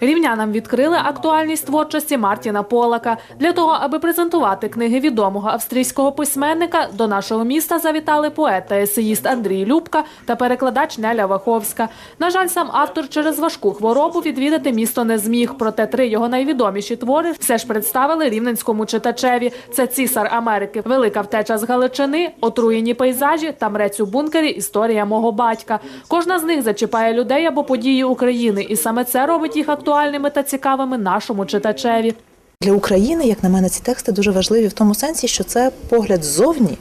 Рівнянам відкрили актуальність творчості Мартіна Полака. Для того, аби презентувати книги відомого австрійського письменника, до нашого міста завітали поет та есеїст Андрій Любка та перекладач Неля Ваховська. На жаль, сам автор через важку хворобу відвідати місто не зміг. Проте три його найвідоміші твори все ж представили рівненському читачеві. Це Цісар Америки, Велика втеча з Галичини, Отруєні пейзажі та мрець у бункері Історія мого батька. Кожна з них зачіпає людей або події України, і саме це робить їх актуальними та цікавими нашому читачеві. Для України, як на мене, ці тексти дуже важливі в тому сенсі, що це погляд ззовні,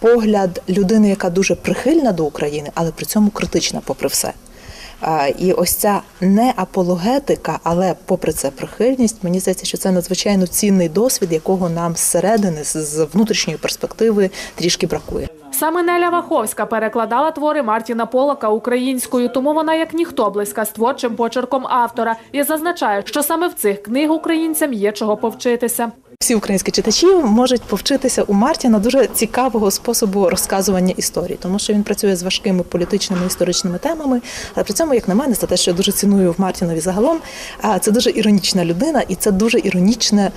погляд людини, яка дуже прихильна до України, але при цьому критична, попри все. І ось ця не апологетика, але попри це прихильність, мені здається, що це надзвичайно цінний досвід, якого нам зсередини, з внутрішньої перспективи трішки бракує. Саме Неля Ваховська перекладала твори Мартіна Полака українською, тому вона як ніхто близька з творчим почерком автора і зазначає, що саме в цих книг українцям є чого повчитися. Всі українські читачі можуть повчитися у Мартіна дуже цікавого способу розказування історії, тому що він працює з важкими політичними історичними темами. Але при цьому, як на мене, це те, що я дуже ціную в Мартінові загалом. Це дуже іронічна людина, і це дуже іронічне,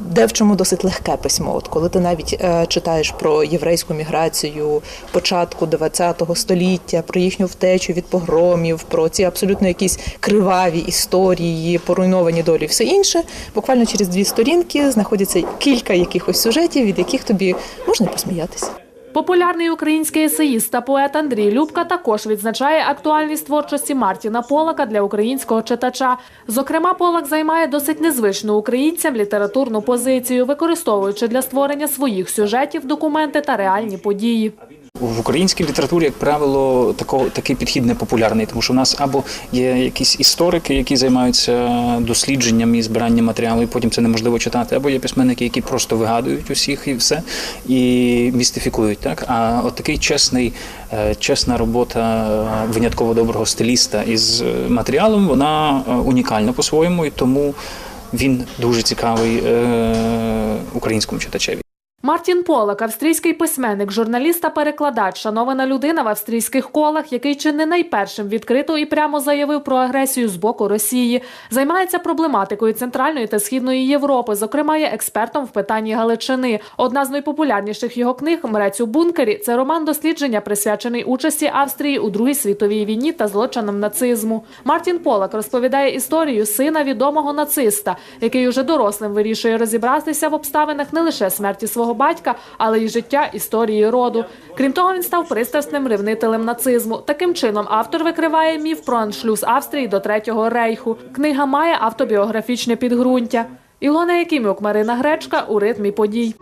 де в чому досить легке письмо. От коли ти навіть е, читаєш про єврейську міграцію початку ХХ століття, про їхню втечу від погромів, про ці абсолютно якісь криваві історії, поруйновані долі, і все інше. Буквально через дві сторінки знаходяться кілька якихось сюжетів, від яких тобі можна посміятися. Популярний український есеїст та поет Андрій Любка також відзначає актуальність творчості Мартіна Полака для українського читача. Зокрема, Полак займає досить незвичну українцям літературну позицію, використовуючи для створення своїх сюжетів документи та реальні події. В українській літературі, як правило, тако, такий підхід не популярний, тому що в нас або є якісь історики, які займаються дослідженням і збиранням матеріалу, і потім це неможливо читати, або є письменники, які просто вигадують усіх і все, і містифікують. Так? А от такий чесний, е, чесна робота винятково доброго стиліста із е, матеріалом, вона е, унікальна по-своєму, і тому він дуже цікавий українському читачеві. Мартін Полак, австрійський письменник, журналіст та перекладач, шанована людина в австрійських колах, який чи не найпершим відкрито і прямо заявив про агресію з боку Росії, займається проблематикою Центральної та Східної Європи. Зокрема, є експертом в питанні Галичини. Одна з найпопулярніших його книг Мрець у бункері це роман дослідження, присвячений участі Австрії у Другій світовій війні та злочинам нацизму. Мартін Полак розповідає історію сина відомого нациста, який уже дорослим вирішує розібратися в обставинах не лише смерті свого батька, але й життя історії роду. Крім того, він став пристрасним ревнителем нацизму. Таким чином, автор викриває міф про аншлюз Австрії до Третього рейху. Книга має автобіографічне підґрунтя. Ілона Якимюк, Марина Гречка у ритмі подій.